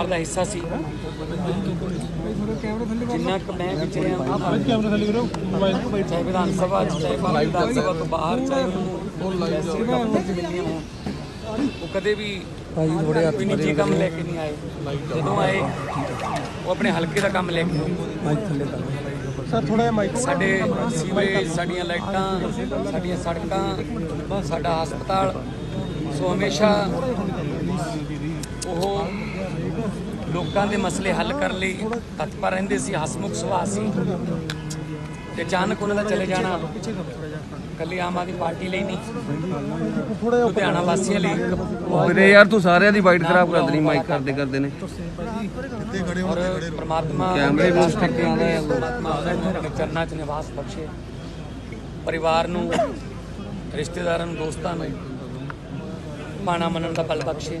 ਪਰਿਵਾਰ ਦਾ ਹਿੱਸਾ ਸੀ। ਜਿੰਨਾ ਕੁ ਮੈਂ ਵਿਚਰਿਆ ਕੈਮਰਾ ਥੱਲੇ ਕਰੋ ਮੋਬਾਈਲ ਚਾਹੇ ਵਿਧਾਨ ਸਭਾ 'ਚ, ਚਾਹੇ ਬਾਹਰ ਵਿਧਾਨ ਸਭਾ ਤੋਂ ਬਾਹਰ ਚਾਹੇ 'ਚ ਮਿਲੀਆਂ ਹੋਣ ਉਹ ਕਦੇ ਵੀ ਭਾਈ ਥੋੜੇ ਕੋਈ ਨਿੱਜੀ ਕੰਮ ਲੈ ਕੇ ਨਹੀਂ ਆਏ। ਜਦੋਂ ਆਏ ਉਹ ਆਪਣੇ ਹਲਕੇ ਦਾ ਕੰਮ ਲੈ ਕੇ ਆਏ। ਸਰ ਥੋੜਾ ਜਿਹਾ ਮਾਈਕ ਸਾਡੇ ਸੀਵਰੇਜ ਸਾਡੀਆਂ ਲਾਈਟਾਂ ਸਾਡੀਆਂ ਸੜਕਾਂ ਸਾਡਾ ਹਸਪਤਾਲ ਸੋ ਹਮੇਸ਼ਾ ਉਹ ਲੋਕਾਂ ਦੇ ਮਸਲੇ ਹੱਲ ਕਰਨ ਲਈ ਤਤਪਰ ਰਹਿੰਦੇ ਸੀ ਹਸਮੁਖ ਸੁਭਾਅ ਸੀ। ਤੇ ਅਚਾਨਕ ਉਹਨਾਂ ਦਾ ਚਲੇ ਜਾਣਾ ਕੱਲੀ ਆਮ ਆਦਮੀ ਪਾਰਟੀ ਲਈ ਨਹੀਂ। ਲੁਧਿਆਣਾ ਵਾਸੀਆਂ ਲਈ ਵੀਰੇ ਯਾਰ ਤੂੰ ਸਾਰਿਆਂ ਦੀ ਵਾਈਟ ਖਰਾਬ ਕਰ ਦੇਣੀ ਮਾਈਕ ਕਰਦੇ ਕਰਦੇ ਨੇ। ਪ੍ਰਮਾਤਮਾ ਕੈਮਰੇ ਉਸ ਤੱਕ ਆਉਂਦੇ ਆ ਪ੍ਰਮਾਤਮਾ ਉਹਨਾਂ ਦੇ ਚਰਨਾਂ 'ਚ ਨਿਵਾਸ ਬਖਸ਼ੇ। ਪਰਿਵਾਰ ਨੂੰ ਰਿਸ਼ਤੇਦਾਰਾਂ ਨੂੰ ਦੋਸਤਾਂ ਨੂੰ ਪਾਣਾ ਮੰਨਣ ਦਾ ਬਲ ਬਖਸ਼ੇ।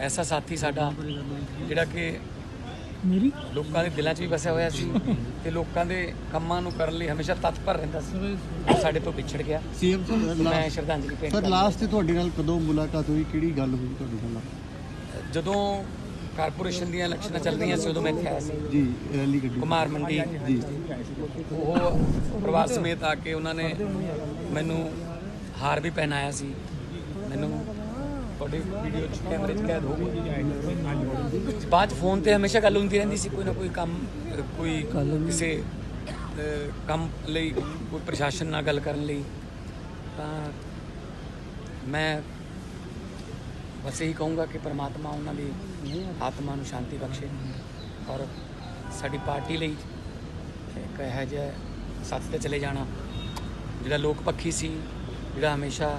ਐਸਾ ਸਾਥੀ ਸਾਡਾ ਜਿਹੜਾ ਕਿ ਮੇਰੀ? ਲੋਕਾਂ ਦੇ ਦਿਲਾਂ 'ਚ ਵੀ ਵਸਿਆ ਹੋਇਆ ਸੀ ਤੇ ਲੋਕਾਂ ਦੇ ਕੰਮਾਂ ਨੂੰ ਕਰਨ ਲਈ ਹਮੇਸ਼ਾ ਤਤਪਰ ਰਹਿੰਦਾ ਸੀ। ਉਹ ਸਾਡੇ ਤੋਂ ਵਿਛੜ ਗਿਆ। ਸੀਐਮ ਮੈਂ ਸ਼ਰਧਾਂਜਲੀ ਭੇਟ ਸਰ ਕਰਦਾ ਲਾਸਟ ਤੇ ਤੁਹਾਡੇ ਨਾਲ ਕਦੋਂ ਮੁਲਾਕਾਤ ਹੋਈ? ਕਿਹੜੀ ਗੱਲ ਹੋਈ ਤੁਹਾਡੇ ਨਾਲ? ਜਦੋਂ ਕਾਰਪੋਰੇਸ਼ਨ ਦੀਆਂ ਇਲੈਕਸ਼ਨਾਂ ਚੱਲ ਰਹੀਆਂ ਸੀ ਉਦੋਂ ਮੈਂ ਇੱਥੇ ਆਇਆ ਸੀ। ਜੀ ਰੈਲੀ ਗੱਡੀ। ਕੁਮਾਰ ਮੰਡੀ। ਜੀ। ਉਹ ਪਰਿਵਾਰ ਸਮੇਤ ਆ ਕੇ ਉਹਨਾਂ ਨੇ ਮੈਨੂੰ ਹਾਰ ਵੀ ਪਹਿਨਾਇਆ ਸੀ। ਮੈਨੂੰ ਤੁਹਾਡੀ ਵੀਡੀਓ ਚ ਕੈਮਰੇ 'ਚ ਕੈਦ ਹੋ ਗਈ ਬਾਅਦ ਫੋਨ ਤੇ ਹਮੇਸ਼ਾ ਗੱਲ ਹੁੰਦੀ ਰਹਿੰਦੀ ਸੀ ਕੋਈ ਨਾ ਕੋਈ ਕੰਮ ਕੋਈ ਕਿਸੇ ਕੰਮ ਲਈ ਕੋਈ ਪ੍ਰਸ਼ਾਸਨ ਨਾਲ ਗੱਲ ਕਰਨ ਲਈ। ਤਾਂ ਮੈਂ ਬਸ ਇਹੀ ਕਹੂੰਗਾ ਕਿ ਪ੍ਰਮਾਤਮਾ ਉਹਨਾਂ ਦੀ ਆਤਮਾ ਨੂੰ ਸ਼ਾਂਤੀ ਬਖਸ਼ੇ ਔਰ ਸਾਡੀ ਪਾਰਟੀ ਲਈ ਇੱਕ ਇਹੋ ਜਿਹਾ ਸਾਥੀ ਤੇ ਚਲੇ ਜਾਣਾ। ਜਿਹੜਾ ਲੋਕ ਪੱਖੀ ਸੀ ਜਿਹੜਾ ਹਮੇਸ਼ਾ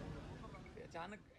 ਤੇ ਅਚਾਨਕ